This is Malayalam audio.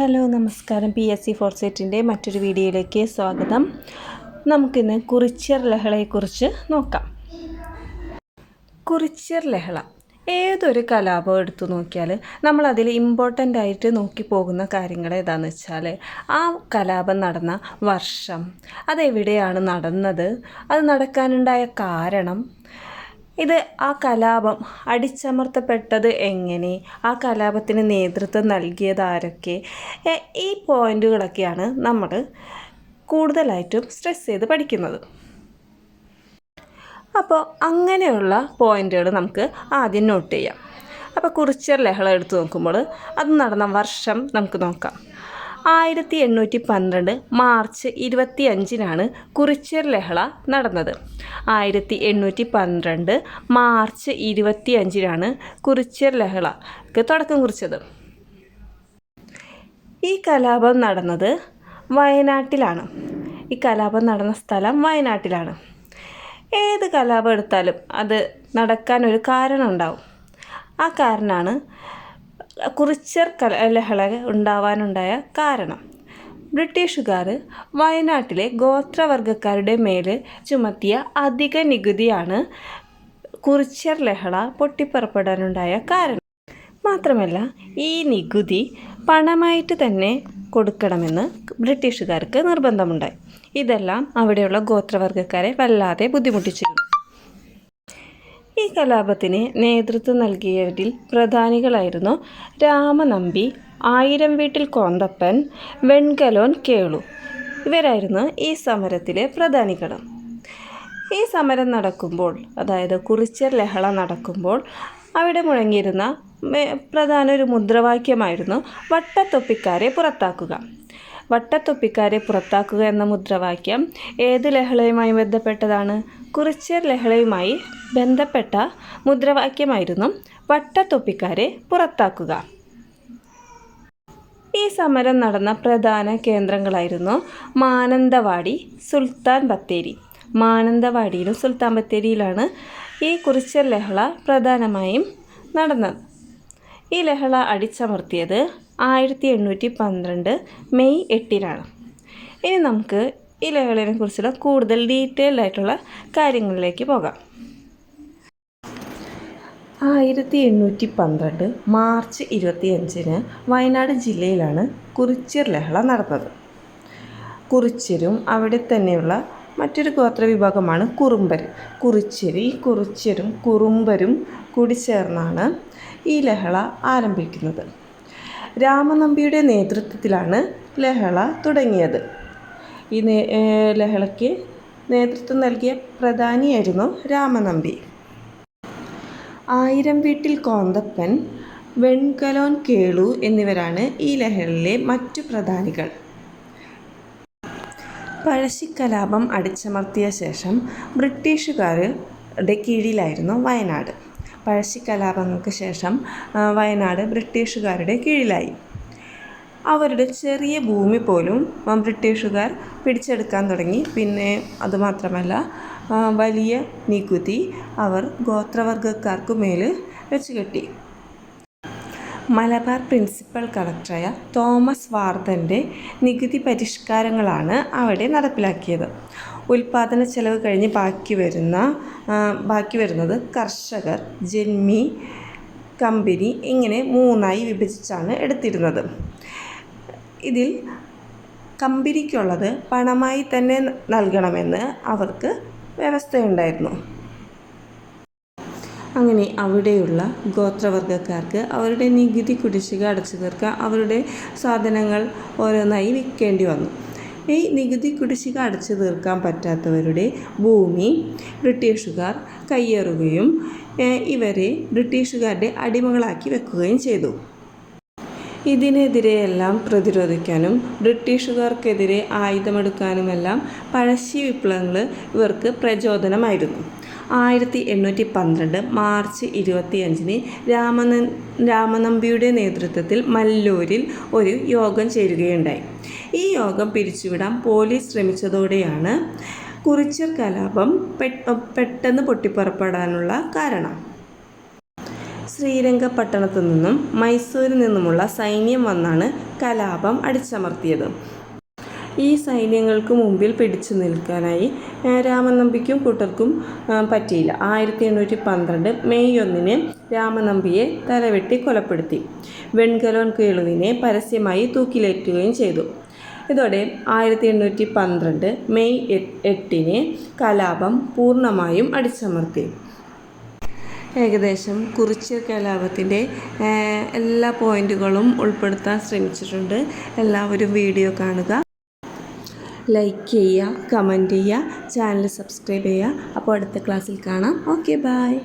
ഹലോ നമസ്കാരം. പി എസ് സി ഫോർസെറ്റിന്റെ മറ്റൊരു വീഡിയോയിലേക്ക് സ്വാഗതം. നമുക്കിന്ന് കുറിച്യർ ലഹളയെക്കുറിച്ച് നോക്കാം. കുറിച്യർ ലഹള. ഏതൊരു കലാപം എടുത്തു നോക്കിയാൽ നമ്മളതിൽ ഇമ്പോർട്ടന്റ് ആയിട്ട് നോക്കി പോകുന്ന കാര്യങ്ങൾ ഏതാണെന്ന് വെച്ചാൽ ആ കലാപം നടന്ന വർഷം അതെവിടെയാണ് നടന്നത്? അത് നടക്കാനുണ്ടായ കാരണം ഇത് ആ കലാപം അടിച്ചമർത്തപ്പെട്ടത് എങ്ങനെ? ആ കലാപത്തിന് നേതൃത്വം നൽകിയത് ആരൊക്കെ ഈ പോയിന്റുകളൊക്കെയാണ് നമ്മൾ കൂടുതലായിട്ടും സ്ട്രെസ് ചെയ്ത് പഠിക്കുന്നത്. അപ്പോൾ അങ്ങനെയുള്ള പോയിന്റുകൾ നമുക്ക് ആദ്യം നോട്ട് ചെയ്യാം. അപ്പോൾ കുറിച്ചർ ലഹള എടുത്തു നോക്കുമ്പോൾ അത് നടന്ന വർഷം നമുക്ക് നോക്കാം. ആയിരത്തി എണ്ണൂറ്റി പന്ത്രണ്ട് മാർച്ച് ഇരുപത്തി അഞ്ചിനാണ് കുറിച്യർ ലഹള നടന്നത്. ആയിരത്തി എണ്ണൂറ്റി പന്ത്രണ്ട് മാർച്ച് ഇരുപത്തി അഞ്ചിനാണ് കുറിച്യർ ലഹളക്ക് തുടക്കം കുറിച്ചത്. ഈ കലാപം നടന്നത് വയനാട്ടിലാണ്. ഈ കലാപം നടന്ന സ്ഥലം വയനാട്ടിലാണ്. ഏത് കലാപം എടുത്താലും അത് നടക്കാൻ ഒരു കാരണം ഉണ്ടാവും. ആ കാരണമാണ് കുറിച്യർ കലഹള ലഹള ഉണ്ടാവാനുണ്ടായ കാരണം. ബ്രിട്ടീഷുകാർ വയനാട്ടിലെ ഗോത്രവർഗക്കാരുടെ മേൽ ചുമത്തിയ അധിക നികുതിയാണ് കുറിച്യർ ലഹള പൊട്ടിപ്പുറപ്പെടാനുണ്ടായ കാരണം. മാത്രമല്ല ഈ നികുതി പണമായിട്ട് തന്നെ കൊടുക്കണമെന്ന് ബ്രിട്ടീഷുകാർക്ക് നിർബന്ധമുണ്ടായി. ഇതെല്ലാം അവിടെയുള്ള ഗോത്രവർഗക്കാരെ വല്ലാതെ ബുദ്ധിമുട്ടിച്ചിരുന്നു. ഈ കലാപത്തിന് നേതൃത്വം നൽകിയവരിൽ പ്രധാനികളായിരുന്നു രാമനമ്പി ആയിരം വീട്ടിൽ കോന്തപ്പൻ വെൺകലോൻ കേളു. ഇവരായിരുന്നു ഈ സമരത്തിലെ പ്രധാനികൾ ഈ സമരം നടക്കുമ്പോൾ അതായത് കുറിച്യർ ലഹള നടക്കുമ്പോൾ അവിടെ മുഴങ്ങിയിരുന്ന പ്രധാന ഒരു മുദ്രാവാക്യമായിരുന്നു വട്ടത്തൊപ്പിക്കാരെ പുറത്താക്കുക. വട്ടത്തൊപ്പിക്കാരെ പുറത്താക്കുക എന്ന മുദ്രാവാക്യം ഏത് ലഹളയുമായി ബന്ധപ്പെട്ടതാണ്? കുറിച്യർ ലഹളയുമായി ബന്ധപ്പെട്ട മുദ്രാവാക്യമായിരുന്നു വട്ടത്തൊപ്പിക്കാരെ പുറത്താക്കുക. ഈ സമരം നടന്ന പ്രധാന കേന്ദ്രങ്ങളായിരുന്നു മാനന്തവാടി സുൽത്താൻ ബത്തേരി. മാനന്തവാടിയിലും സുൽത്താൻ ബത്തേരിയിലാണ് ഈ കുറിച്യർ ലഹള പ്രധാനമായും നടന്നത്. ഈ ലഹള അടിച്ചമർത്തിയത് ആയിരത്തി എണ്ണൂറ്റി പന്ത്രണ്ട് മെയ് എട്ടിനാണ്. ഇനി നമുക്ക് ലഹളയെ കുറിച്ചുള്ള കൂടുതൽ ഡീറ്റെയിൽഡ് ആയിട്ടുള്ള കാര്യങ്ങളിലേക്ക് പോകാം. ആയിരത്തി എണ്ണൂറ്റി പന്ത്രണ്ട് മാർച്ച് ഇരുപത്തിയഞ്ചിന് വയനാട് ജില്ലയിലാണ് കുറിച്യർ ലഹള നടന്നത്. കുറിച്യരും അവിടെ തന്നെയുള്ള മറ്റൊരു ഗോത്ര വിഭാഗമാണ് കുറുമ്പർ കുറിച്യർ ഈ കുറിച്യരും കുറുമ്പരും കൂടി ചേർന്നാണ് ഈ ലഹള ആരംഭിക്കുന്നത്. രാമനമ്പിയുടെ നേതൃത്വത്തിലാണ് ലഹള തുടങ്ങിയത്. ഈ ലഹളയ്ക്ക് നേതൃത്വം നൽകിയ പ്രധാനിയായിരുന്നു രാമനമ്പി. ആയിരം വീട്ടിൽ കോന്തപ്പൻ വെൺകലോൻ കേളു എന്നിവരാണ് ഈ ലഹളയിലെ മറ്റു പ്രധാനികൾ. പഴശ്ശിക്കലാപം അടിച്ചമർത്തിയ ശേഷം ബ്രിട്ടീഷുകാരുടെ കീഴിലായിരുന്നു വയനാട്. പഴശ്ശിക്കലാപങ്ങൾക്ക് ശേഷം ആ, വയനാട് ബ്രിട്ടീഷുകാരുടെ കീഴിലായി. അവരുടെ ചെറിയ ഭൂമി പോലും ബ്രിട്ടീഷുകാർ പിടിച്ചെടുക്കാൻ തുടങ്ങി. പിന്നെ അതുമാത്രമല്ല വലിയ നികുതി അവർ ഗോത്രവർഗക്കാർക്ക് മേൽ വെച്ച് കെട്ടി. മലബാർ പ്രിൻസിപ്പൽ കളക്ടറായ തോമസ് വാർദന്റെ നികുതി പരിഷ്കാരങ്ങളാണ് അവിടെ നടപ്പിലാക്കിയത്. ഉൽപാദന ചെലവ് കഴിഞ്ഞ് ബാക്കി വരുന്ന ബാക്കി വരുന്നത് കർഷകർ ജന്മി കമ്പനി ഇങ്ങനെ മൂന്നായി വിഭജിച്ചാണ് എടുത്തിരുന്നത്. ഇതിൽ കമ്പനിക്കുള്ളത് പണമായി തന്നെ നൽകണമെന്ന് അവർക്ക് വ്യവസ്ഥയുണ്ടായിരുന്നു. അങ്ങനെ അവിടെയുള്ള ഗോത്രവർഗക്കാർക്ക് അവരുടെ നികുതി കുടിശ്ശിക അടച്ചു തീർക്കാൻ അവരുടെ സാധനങ്ങൾ ഓരോന്നായി വിൽക്കേണ്ടി വന്നു. ഈ നികുതി കുടിശ്ശിക അടച്ചു തീർക്കാൻ പറ്റാത്തവരുടെ ഭൂമി ബ്രിട്ടീഷുകാർ കയ്യേറുകയും ഇവരെ ബ്രിട്ടീഷുകാരുടെ അടിമകളാക്കി വെക്കുകയും ചെയ്തു. ഇതിനെതിരെയെല്ലാം പ്രതിരോധിക്കാനും ബ്രിട്ടീഷുകാർക്കെതിരെ ആയുധമെടുക്കാനുമെല്ലാം പഴശ്ശി വിപ്ലവങ്ങൾ ഇവർക്ക് പ്രചോദനമായിരുന്നു. ആയിരത്തി എണ്ണൂറ്റി പന്ത്രണ്ട് മാർച്ച് ഇരുപത്തിയഞ്ചിന് രാമന രാമനമ്പിയുടെ നേതൃത്വത്തിൽ മല്ലൂരിൽ ഒരു യോഗം ചേരുകയുണ്ടായി. ഈ യോഗം പിരിച്ചുവിടാൻ പോലീസ് ശ്രമിച്ചതോടെയാണ് കുറിച്ചർ കലാപം പെട്ടെന്ന് പൊട്ടിപ്പുറപ്പെടാനുള്ള കാരണം. ശ്രീരംഗപട്ടണത്തു നിന്നും മൈസൂരിൽ നിന്നുമുള്ള സൈന്യം വന്നാണ് കലാപം അടിച്ചമർത്തിയത്. ഈ സൈന്യങ്ങൾക്ക് മുമ്പിൽ പിടിച്ചു നിൽക്കാനായി രാമനമ്പിക്കും കൂട്ടർക്കും പറ്റിയില്ല. ആയിരത്തി എണ്ണൂറ്റി പന്ത്രണ്ട് മെയ് ഒന്നിന് രാമനമ്പിയെ തലവെട്ടി കൊലപ്പെടുത്തി. വെൺകലോൻ കേളുവിനെ പരസ്യമായി തൂക്കിലേറ്റുകയും ചെയ്തു. ഇതോടെ ആയിരത്തി എണ്ണൂറ്റി പന്ത്രണ്ട് മെയ് എട്ട് എട്ടിന് കലാപം പൂർണമായും അടിച്ചമർത്തി. ഏകദേശം കുറിച്ച് കലാപത്തിന്റെ എല്ലാ പോയിന്റുകളും ഉൾപ്പെടുത്താൻ ശ്രമിച്ചിട്ടുണ്ട്. എല്ലാവരും വീഡിയോ കാണുക. ലൈക്ക് ചെയ്യുക കമന്റ് ചെയ്യുക ചാനൽ സബ്സ്ക്രൈബ് ചെയ്യുക. അപ്പോൾ അടുത്ത ക്ലാസ്സിൽ കാണാം. Okay bye